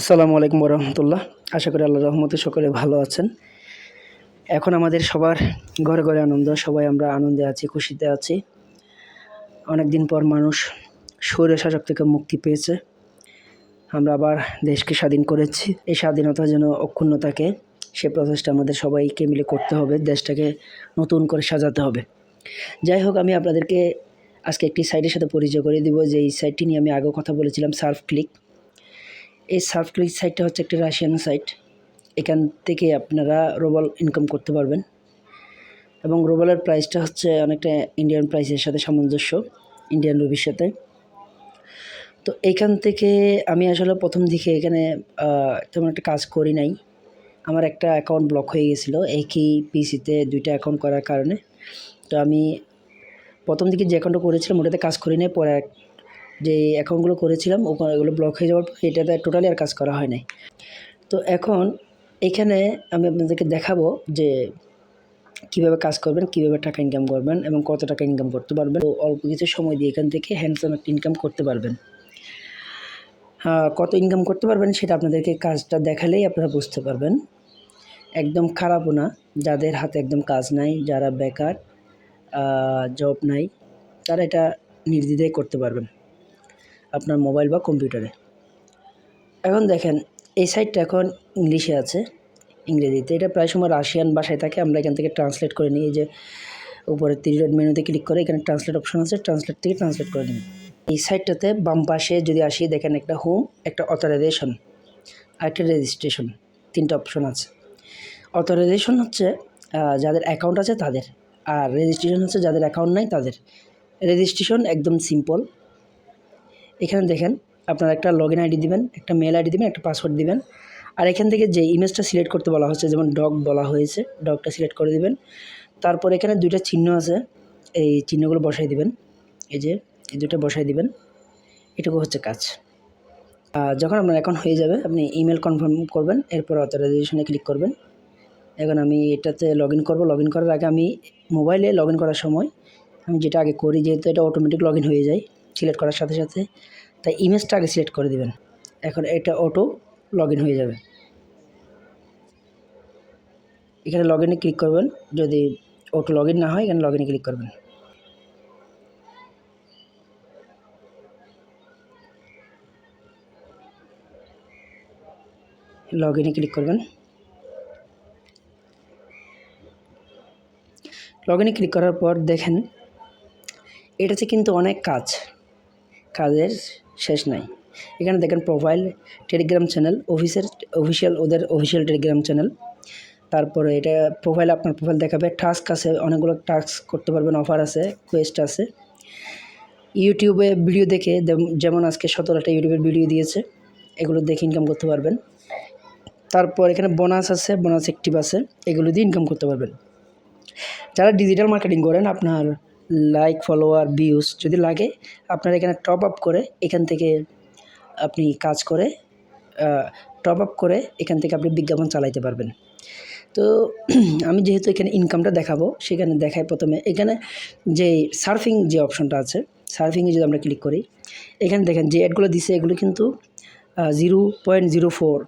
আসসালামু আলাইকুম রহমতুল্লাহ আশা করি আল্লাহ রহমতে সকলে ভালো আছেন। এখন আমাদের সবার ঘরে ঘরে আনন্দ, সবাই আমরা আনন্দে আছি, খুশিতে আছি। অনেক দিন পর মানুষ স্বৈর শাসক থেকে মুক্তি পেয়েছে। আমরা আবার দেশকে স্বাধীন করেছি। এই স্বাধীনতা যেন অক্ষুণ্ণ থাকে, সে প্রচেষ্টা আমাদের সবাইকে মিলে করতে হবে, দেশটাকে নতুন করে সাজাতে হবে। যাই হোক, আমি আপনাদেরকে আজকে একটি সাইটের সাথে পরিচয় করে দিব। যে এই সাইটটি নিয়ে আমি আগেও কথা বলেছিলাম সার্ফ ক্লিক এই সার্ফ ক্লিক সাইটটা হচ্ছে একটি রাশিয়ান সাইট। এখান থেকে আপনারা রোবল ইনকাম করতে পারবেন। এবং রোবলের প্রাইসটা হচ্ছে অনেকটা ইন্ডিয়ান প্রাইসের সাথে সামঞ্জস্য ইন্ডিয়ান রুপির সাথে। তো এইখান থেকে আমি আসলে প্রথম দিকে এখানে তেমন একটা কাজ করি নাই। আমার একটা অ্যাকাউন্ট ব্লক হয়ে গেছিল একই পিসিতে দুইটা অ্যাকাউন্ট করার কারণে। তো আমি প্রথম দিকে যে অ্যাকাউন্টটা করেছিলাম ওটাতে কাজ করি নাই, পরে যে অ্যাকাউন্টগুলো করেছিলাম, ওখানে ওগুলো ব্লক হয়ে যাওয়ার পর এটাতে টোটালি আর কাজ করা হয় নাই। তো এখন এখানে আমি আপনাদেরকে দেখাবো যে কীভাবে কাজ করবেন, কীভাবে টাকা ইনকাম করবেন এবং কত টাকা ইনকাম করতে পারবেন। তো অল্প কিছু সময় দিয়ে এখান থেকে হ্যান্ডসাম একটা ইনকাম করতে পারবেন। কত ইনকাম করতে পারবেন সেটা আপনাদেরকে কাজটা দেখালেই আপনারা বুঝতে পারবেন। একদম খারাপও না, যাদের হাতে একদম কাজ নাই, যারা বেকার জব নাই, তারা এটা নির্দ্বিধায় করতে পারবেন। আপনার মোবাইল বা কম্পিউটারে। এখন দেখেন, এই সাইটটা এখন ইংলিশে আছে, ইংরেজিতে। এটা প্রায় সময় রাশিয়ান ভাষায় থাকে। আমরা এখান থেকে ট্রান্সলেট করে নিই যে উপরে তিরিশ মেনুতে ক্লিক করে এখানে ট্রান্সলেট অপশন আছে, ট্রান্সলেট থেকে ট্রান্সলেট করে নিই এই সাইটটাতে বাম পাশে যদি আসি, দেখেন একটা হোম, একটা অথরাইজেশন, আর একটা রেজিস্ট্রেশন, তিনটা অপশন আছে। অথরাইজেশন হচ্ছে যাদের অ্যাকাউন্ট আছে তাদের, আর রেজিস্ট্রেশন হচ্ছে যাদের অ্যাকাউন্ট নাই তাদের। রেজিস্ট্রেশন একদম সিম্পল এখানে দেখেন আপনারা একটা লগ ইন আইডি দিবেন, একটা মেল আইডি দিবেন, একটা পাসওয়ার্ড দিবেন। আর এখান থেকে যে ইমেজটা সিলেক্ট করতে বলা হচ্ছে, যেমন ডগ বলা হয়েছে ডগটা সিলেক্ট করে দিবেন। তারপর এখানে দুইটা চিহ্ন আছে, এই চিহ্নগুলো বসাই দিবেন। এই যে, এই দুটো বসাই দিবেন। এটুকু হচ্ছে কাজ। যখন আপনার অ্যাকাউন্ট হয়ে যাবে, আপনি ইমেল কনফার্ম করবেন, এরপর অথরাইজেশনে ক্লিক করবেন। এখন আমি এটাতে লগ ইন করব। লগ ইন করার আগে আমি মোবাইলে লগ ইন করার সময়, আমি যেটা আগে করি, যেহেতু এটা অটোমেটিক লগ ইন হয়ে যায় সিলেক্ট করার সাথে সাথে তাই ইমেজটা আগে সিলেক্ট করে দেবেন। এখন এটা অটো লগ হয়ে যাবে। এখানে লগ ক্লিক করবেন। যদি অটো লগ না হয়, এখানে লগ ক্লিক করবেন। লগ ক্লিক করবেন। লগ ক্লিক করার পর দেখেন, এটাতে কিন্তু অনেক কাজ। কাজের শেষ নাই। এখানে দেখেন প্রোফাইল টেলিগ্রাম চ্যানেল অফিসের অফিসিয়াল ওদের অফিসিয়াল টেলিগ্রাম চ্যানেল তারপরে এটা প্রোফাইল আপনার প্রোফাইল দেখাবে। টাস্ক আছে, অনেকগুলো টাস্ক করতে পারবেন অফার আছে কোয়েস্ট আছে। ইউটিউবে ভিডিও দেখে যেমন আজকে সতেরোটা ইউটিউবের ভিডিও দিয়েছে, এগুলো দেখে ইনকাম করতে পারবেন। তারপর এখানে বোনাস আছে বোনাস অ্যাক্টিভ আছে, এগুলো দিয়ে ইনকাম করতে পারবেন। যারা ডিজিটাল মার্কেটিং করেন, আপনার লাইক ফলোয়ার ভিউজ যদি লাগে, আপনার এখানে টপ আপ করে এখান থেকে আপনি কাজ করে টপ আপ করে এখান থেকে আপনি বিজ্ঞাপন চালাইতে পারবেন। তো আমি যেহেতু এখানে ইনকামটা দেখাবো, সেখানে দেখায় প্রথমে। এখানে যে সার্ফিং যে অপশনটা আছে সার্ফিংয়ে যদি আমরা ক্লিক করি, এখানে দেখেন যে অ্যাডগুলো দিছে, এগুলো কিন্তু জিরো পয়েন্ট জিরো ফোর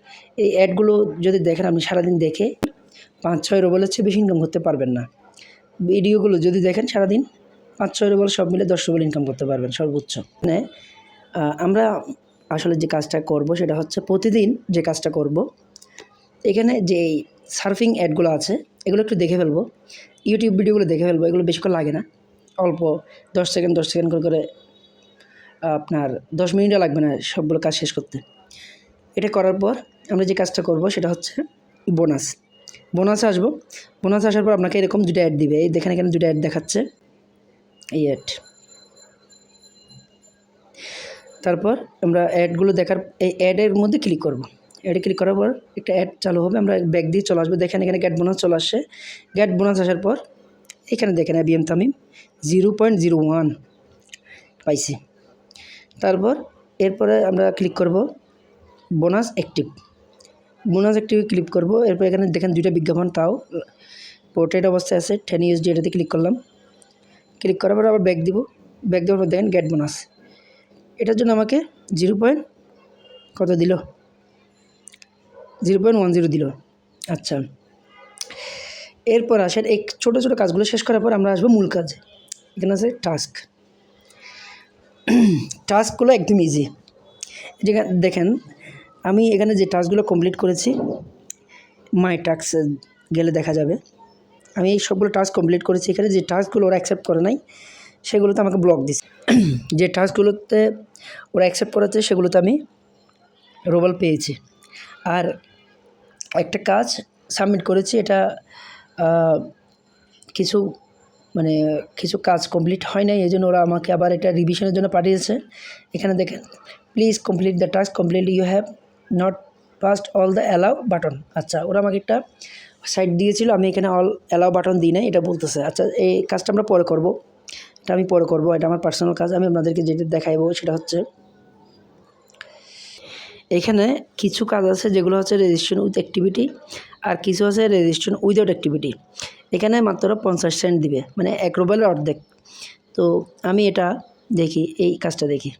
এই অ্যাডগুলো যদি দেখেন, আপনি সারাদিন দেখে পাঁচ ছয় রোবলের চেয়ে বেশি ইনকাম করতে পারবেন না। ভিডিওগুলো যদি দেখেন সারাদিন পাঁচ ছয় রোবল সব মিলে দশ রোবল ইনকাম করতে পারবেন, সর্বোচ্চ। মানে আমরা আসলে যে কাজটা করব সেটা হচ্ছে প্রতিদিন যে কাজটা করব, এখানে যে সার্ফিং অ্যাডগুলো আছে, এগুলো একটু দেখে ফেলব। ইউটিউব ভিডিওগুলো দেখে ফেলব, এগুলো বেশিক্ষণ লাগে না। অল্প দশ সেকেন্ড দশ সেকেন্ড করে করে আপনার দশ মিনিটও লাগবে না সবগুলো কাজ শেষ করতে। এটা করার পর আমরা যে কাজটা করব সেটা হচ্ছে বোনাস বোনাসে আসব। বোনাসে আসার পর আপনাকে এরকম দুটো অ্যাড দিবে। এই দেখেন এখানে দুটো অ্যাড দেখাচ্ছে। অ্যাড তারপর আমরা অ্যাডগুলো দেখার, এই অ্যাডের মধ্যে ক্লিক করব। অ্যাডে ক্লিক করার পর একটা অ্যাড চালু হবে, আমরা ব্যাগ দিয়ে চলে আসব। দেখেন এখানে গ্যাট বোনাস চলে আসছে। গ্যাট বোনাস আসার পর এখানে দেখেন ABM Tamim zero point zero one পাইছি। তারপর এরপরে আমরা ক্লিক করব bonus active bonus active click করব। এরপর এখানে দেখেন দুইটা বিজ্ঞাপন, তাও পোর্ট্রেট অবস্থায় আছে টেন ইউএসডি এটাতে ক্লিক করলাম। ক্লিক করার পর আবার ব্যাক দিব। ব্যাক দেওয়ার পর দেখেন গেট বোনাস এটার জন্য আমাকে জিরো পয়েন্ট কত দিল? জিরো পয়েন্ট ওয়ান জিরো দিল। আচ্ছা। এরপর আসেন এই ছোটো ছোটো কাজগুলো শেষ করার পর আমরা আসব মূল কাজ। এখানে আছে টাস্ক টাস্কগুলো একদম ইজি যেখানে দেখেন, আমি এখানে যে টাস্কগুলো কমপ্লিট করেছি মাই টাস্ক গেলে দেখা যাবে। আমি এই সবগুলো টাস্ক কমপ্লিট করেছি এখানে। যে টাস্কগুলো ওরা অ্যাকসেপ্ট করে নাই, সেগুলোতে আমাকে ব্লক দিছে। যে টাস্কগুলোতে ওরা অ্যাকসেপ্ট করেছে, সেগুলোতে আমি রোবল পেয়েছি। আর একটা কাজ সাবমিট করেছি, এটা কিছু মানে কিছু কাজ কমপ্লিট হয় নাই এই জন্য ওরা আমাকে আবার এটা রিভিশনের জন্য পাঠিয়েছে। এখানে দেখেন please complete the task complete you have not passed all the allow button আচ্ছা ওরা আমাকে একটা সাইড দিয়েছিল, আমি এখানে অল অ্যালাউ বাটন দিই নাই, এটা বলতেছে আচ্ছা এই কাজটা আমরা পরে করব, এটা আমি পরে করব, এটা আমার পার্সোনাল কাজ, আমি আপনাদেরকে যেটা দেখাইবো সেটা হচ্ছে, এখানে কিছু কাজ আছে যেগুলো হচ্ছে রেজিস্ট্রেশন উইথ অ্যাক্টিভিটি আর কিছু আছে রেজিস্ট্রেশন উইদাউট অ্যাক্টিভিটি এখানে মাত্র পঞ্চাশ সেন্ট দিবে মানে এক রুবেলের অর্ধেক, তো আমি এটা দেখি, এই কাজটা দেখি,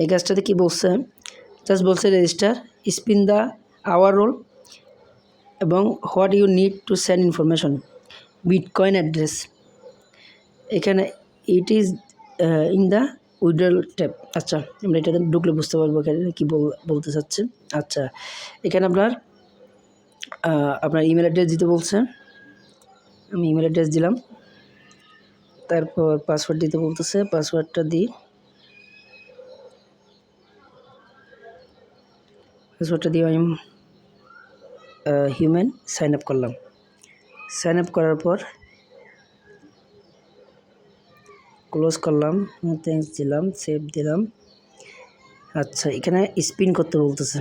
এই কাজটাতে কি বলছে জাস্ট বলছে register spin the hour roll এবং what you need to send information, bitcoin address. এখানে it is in the withdrawal tab আচ্ছা আমরা এটাতে ঢুকলে বুঝতে পারব এখানে কী বল, বলতে চাচ্ছে। আচ্ছা এখানে আপনার আপনার ইমেল অ্যাড্রেস দিতে বলছে। আমি ইমেল অ্যাড্রেস দিলাম। তারপর পাসওয়ার্ড দিতে বলতেছে, পাসওয়ার্ডটা দিই। পাসওয়ার্ডটা দিয়ে আমি হিউম্যান সাইন আপ করলাম। সাইন আপ করার পর ক্লোজ করলাম থ্যাঙ্কস দিলাম সেভ দিলাম। আচ্ছা এখানে স্পিন করতে বলতেছে।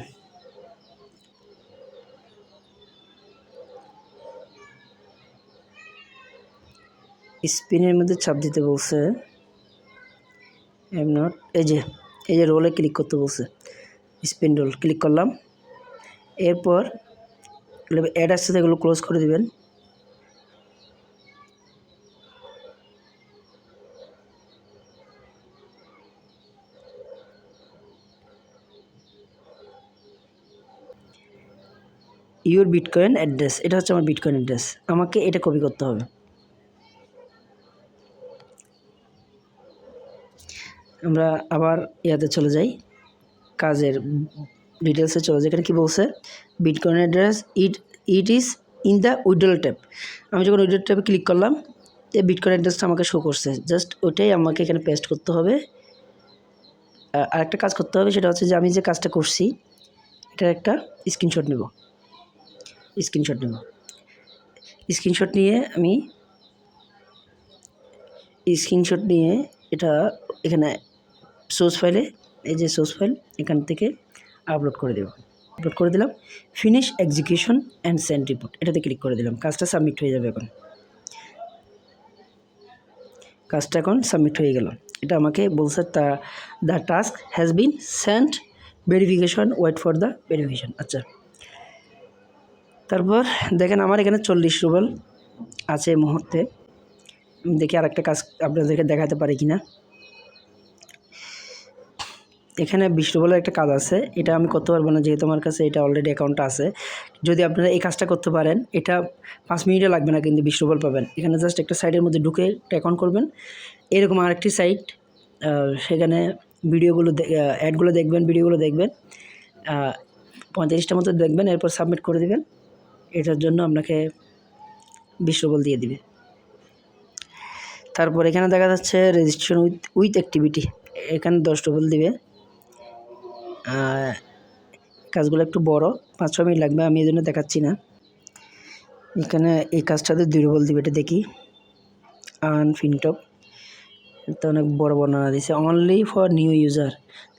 স্পিনের মধ্যে ছাপ দিতে বলছে এম নট এই যে এই যে রোলে ক্লিক করতে বলছে। স্পিন রোল ক্লিক করলাম। এরপর অ্যাড আসছে এগুলো ক্লোজ করে দেবেন। ইউর বিটকয়েন অ্যাড্রেস এটা হচ্ছে আমার বিটকয়েন অ্যাড্রেস আমাকে এটা কপি করতে হবে। আমরা আবার ইয়াতে চলে যাই। কাজের ডিটেলসে চলে যাই এখানে কী বলছে? Bitcoin address it it is in the withdrawal tab আমি যখন উইড্রল ট্যাবে ক্লিক করলাম এই বিটকয়েন অ্যাড্রেসটা আমাকে শো করছে। জাস্ট ওটাই আমাকে এখানে পেস্ট করতে হবে। আর একটা কাজ করতে হবে, সেটা হচ্ছে যে আমি যে কাজটা করছি, এটার একটা স্ক্রিনশট নেব। স্ক্রিনশট নেব। স্ক্রিনশট নিয়ে আমি স্ক্রিনশট নিয়ে এটা এখানে সোর্স ফাইলে এই যে সোর্স ফাইল এখান থেকে আপলোড করে দেব। আপলোড করে দিলাম। Finish execution and send report এটাতে ক্লিক করে দিলাম। কাজটা সাবমিট হয়ে যাবে এখন। কাজটা এখন সাবমিট হয়ে গেল। এটা আমাকে বলছে তা the task has been sent verification wait for the verification আচ্ছা। তারপর দেখেন আমার এখানে চল্লিশ রুবেল আছে এই মুহূর্তে। দেখি আর একটা কাজ আপনাদেরকে দেখাতে পারি কি না এখানে বিশ রুবেলের একটা কাজ আছে। এটা আমি করতে পারব না যেহেতু আমার কাছে এটা অলরেডি অ্যাকাউন্টটা আছে। যদি আপনারা এই কাজটা করতে পারেন, এটা পাঁচ মিনিটে লাগবে না কিন্তু বিশ রুবেল পাবেন। এখানে জাস্ট একটা সাইডের মধ্যে ঢুকে একটা অ্যাকাউন্ট করবেন। এরকম আরেকটি সাইট সেখানে ভিডিওগুলো অ্যাডগুলো দেখবেন ভিডিওগুলো দেখবেন। পঁয়ত্রিশটার মতো দেখবেন, এরপর সাবমিট করে দেবেন। এটার জন্য আপনাকে বিশ দিয়ে দিবে। তারপর এখানে দেখা যাচ্ছে রেজিস্ট্রেশন উইথ উইথ অ্যাক্টিভিটি এখানে দশ রুবেল দিবে। কাজগুলো একটু বড় পাঁচ ছ মিনিট লাগবে, আমি এই জন্য দেখাচ্ছি না। এখানে এই কাজটাতে দুই রুবেল দিবে, এটা দেখি। আন ফিনটপ তো অনেক বড় বর্ণনা দিছে। Only for new user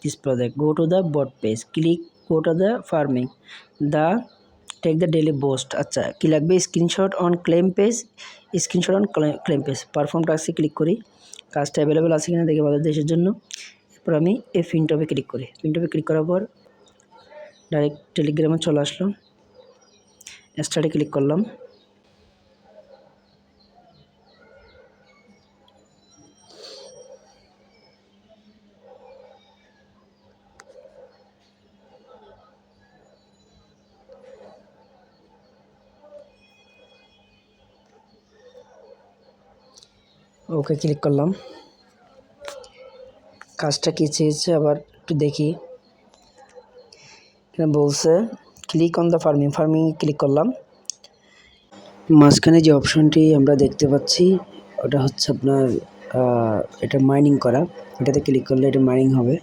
this project go to the bot page click go to the farming the take the daily boost আচ্ছা কী লাগবে? Screenshot on claim page screenshot on claim page perform টাস্কে click করি। কাজটা available আছে কিনা দেখি আমাদের দেশের জন্য। তারপর আমি এই ফিনটপে ক্লিক করি। ফিনটপে ক্লিক করার পর ডাইরেক্ট টেলিগ্রামে চলে আসলাম। স্টার্টে ক্লিক করলাম। ওকে ক্লিক করলাম। কাজটা কী চেয়েছে আবার একটু দেখি। বলছে click on the farming farming click করলাম। মাঝখানে যে অপশনটি আমরা দেখতে পাচ্ছি, ওটা হচ্ছে আপনার এটা মাইনিং করা। এটাতে ক্লিক করলে এটা মাইনিং হবে।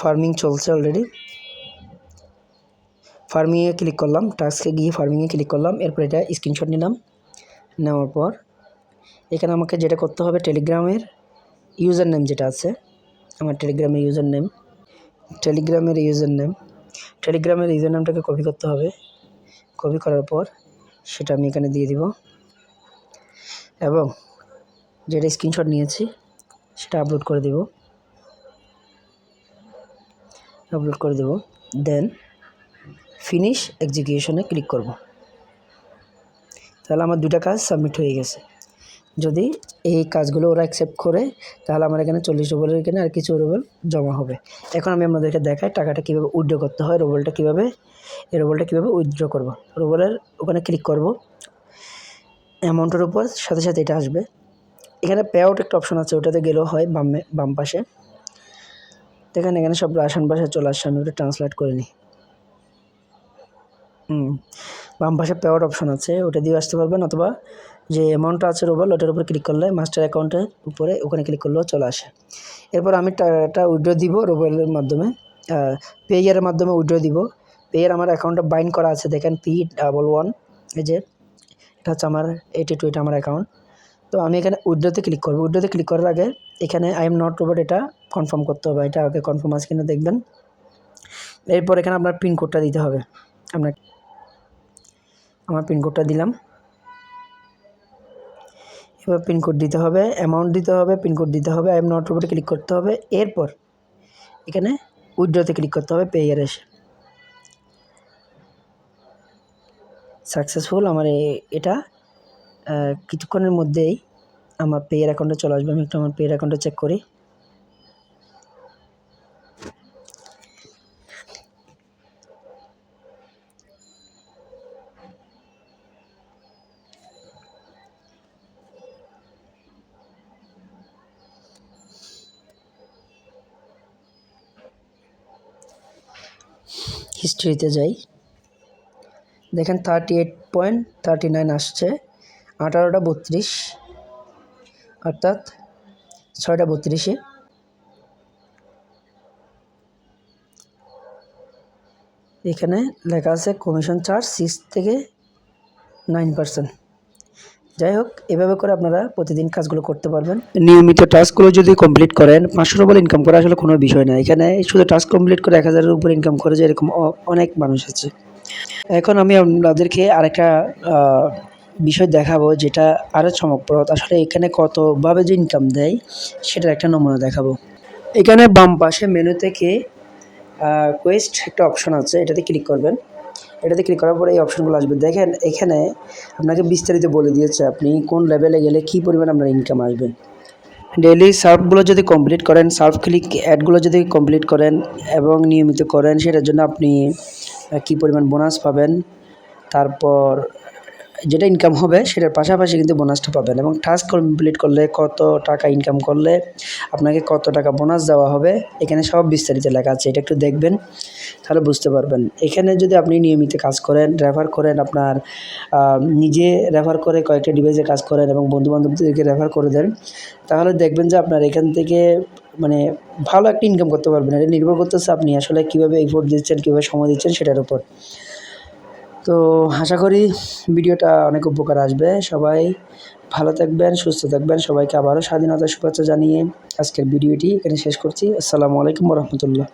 ফার্মিং চলছে অলরেডি ফার্মিংয়ে ক্লিক করলাম টাস্কে গিয়ে ফার্মিংয়ে ক্লিক করলাম, এরপর এটা স্ক্রিনশট নিলাম। নেওয়ার পর, এখানে আমাকে যেটা করতে হবে টেলিগ্রামের ইউজার নেম যেটা আছে, আমার টেলিগ্রামের ইউজার নেম টেলিগ্রামের ইউজার নেম টেলিগ্রামের ইউজার নেমটাকে কপি করতে হবে। কপি করার পর সেটা আমি এখানে দিয়ে দিব। এবং যেটা স্ক্রিনশট নিয়েছি, সেটা আপলোড করে দেব। আপলোড করে দেব। দেন ফিনিশ এক্সিকিউশনে ক্লিক করব। তাহলে আমার দুটা কাজ সাবমিট হয়ে গেছে। যদি এই কাজগুলো ওরা অ্যাকসেপ্ট করে, তাহলে আমার এখানে চল্লিশ রুবেলের এখানে আর কিছু রুবেল জমা হবে। এখন আমি আপনাদেরকে দেখাই টাকাটা কীভাবে উইথড্র করতে হয় রুবেলটা কীভাবে, এই রুবেলটা কীভাবে উইথড্র করব। রুবেলের ওখানে ক্লিক করব। অ্যামাউন্টের উপর সাথে সাথে এটা আসবে। এখানে পে আউট একটা অপশন আছে, ওটাতে গেলেও হয় বামে, বাম পাশে। দেখেন এখানে সব রাশান ভাষায় চলে আসছে, আমি ওটা ট্রান্সলেট করে নিই। হুম, বাম পাশে পে আউট অপশন আছে, ওটা দিয়ে আসতে পারবেন অথবা যে অ্যামাউন্টটা আছে রোবল ওটার উপর ক্লিক করলে মাস্টার অ্যাকাউন্টের উপরে ওখানে ক্লিক করলেও চলে আসে। এরপর আমি টাকাটা উইড্রো দিব রোবেলের মাধ্যমে। পেয়ারের মাধ্যমে উইড্রো দিব। পেয়ার আমার অ্যাকাউন্টে বাইন্ড করা আছে, দেখেন পি ডাবল ওয়ান এই যে, এটা হচ্ছে আমার এইটি টু এটা আমার অ্যাকাউন্ট তো আমি এখানে উইড্রোতে ক্লিক করব। উইড্রোতে ক্লিক করার আগে এখানে আই এম নট রোবট এটা কনফার্ম করতে হবে। এটা আগে কনফার্ম আছে কিনা দেখবেন। এরপর এখানে আপনার পিনকোডটা দিতে হবে। আপনার আমার পিনকোডটা দিলাম। পিনকোড দিতে হবে অ্যামাউন্ট দিতে হবে পিনকোড দিতে হবে আই এম নট রোবটে ক্লিক করতে হবে, এরপর এখানে উইড্রোতে ক্লিক করতে হবে পেয়ার এসে। সাকসেসফুল আমার এটা কিছুক্ষণের মধ্যেই আমার পেয়ার অ্যাকাউন্টে চলে আসবে, আমি একটু আমার পেয়ার অ্যাকাউন্টে চেক করি। হিস্ট্রিতে যাই। দেখেন thirty eight point thirty nine আসছে, আঠারোটা বত্রিশ, অর্থাৎ ছয়টা বত্রিশে। এখানে লেখা আছে কমিশন চার্জ সিক্স থেকে নাইন পার্সেন্ট যাই হোক, এভাবে করে আপনারা প্রতিদিন কাজগুলো করতে পারবেন। নিয়মিত টাস্কগুলো যদি কমপ্লিট করেন, পাঁচশো রুবেল ইনকাম করা আসলে কোনো বিষয় না। এখানে শুধু টাস্ক কমপ্লিট করে এক হাজারের উপর ইনকাম করে যে এরকম অনেক মানুষ আছে। এখন আমি আপনাদেরকে আরেকটা বিষয় দেখাবো যেটা আরও চমকপ্রদ। আসলে এখানে কতভাবে যে ইনকাম দেয়, সেটার একটা নমুনা দেখাবো। এখানে বাম পাশে মেনু থেকে কোয়েস্ট একটা অপশন আছে, এটাতে ক্লিক করবেন। এটাতে ক্লিক করার পরে এই অপশনগুলো আসবে। দেখেন, এখানে আপনাকে বিস্তারিত বলে দিয়েছে আপনি কোন লেভেলে গেলে কী পরিমাণ আপনার ইনকাম আসবে। ডেলি সার্ফগুলো যদি কমপ্লিট করেন সার্ফ ক্লিক অ্যাডগুলো যদি কমপ্লিট করেন এবং নিয়মিত করেন, সেটার জন্য আপনি কি কী পরিমাণ বোনাস পাবেন? তারপর যেটা ইনকাম হবে, সেটার পাশাপাশি কিন্তু বোনাসটা পাবেন এবং টাস্ক কমপ্লিট করলে কত টাকা ইনকাম করলে আপনাকে কত টাকা বোনাস দেওয়া হবে, এখানে সব বিস্তারিত লেখা আছে, এটা একটু দেখবেন তাহলে বুঝতে পারবেন। এখানে যদি আপনি নিয়মিত কাজ করেন রেফার করেন আপনার নিজে রেফার করে কয়েকটা ডিভাইসে কাজ করেন এবং বন্ধুবান্ধবদেরকে রেফার করে দেন, তাহলে দেখবেন যে আপনার এখান থেকে মানে ভালো একটা ইনকাম করতে পারবেন। এটা নির্ভর করতেছে আপনি আসলে কীভাবে এফোর্ট দিচ্ছেন, কীভাবে সময় দিচ্ছেন সেটার উপর। তো আশা করি ভিডিওটা অনেক উপকার আসবে। সবাই ভালো থাকবেন, সুস্থ থাকবেন। সবাইকে আবারও স্বাধীনতার শুভেচ্ছা জানিয়ে আজকের ভিডিওটি এখানে শেষ করছি। আসসালামু আলাইকুম রহমতুল্লাহ।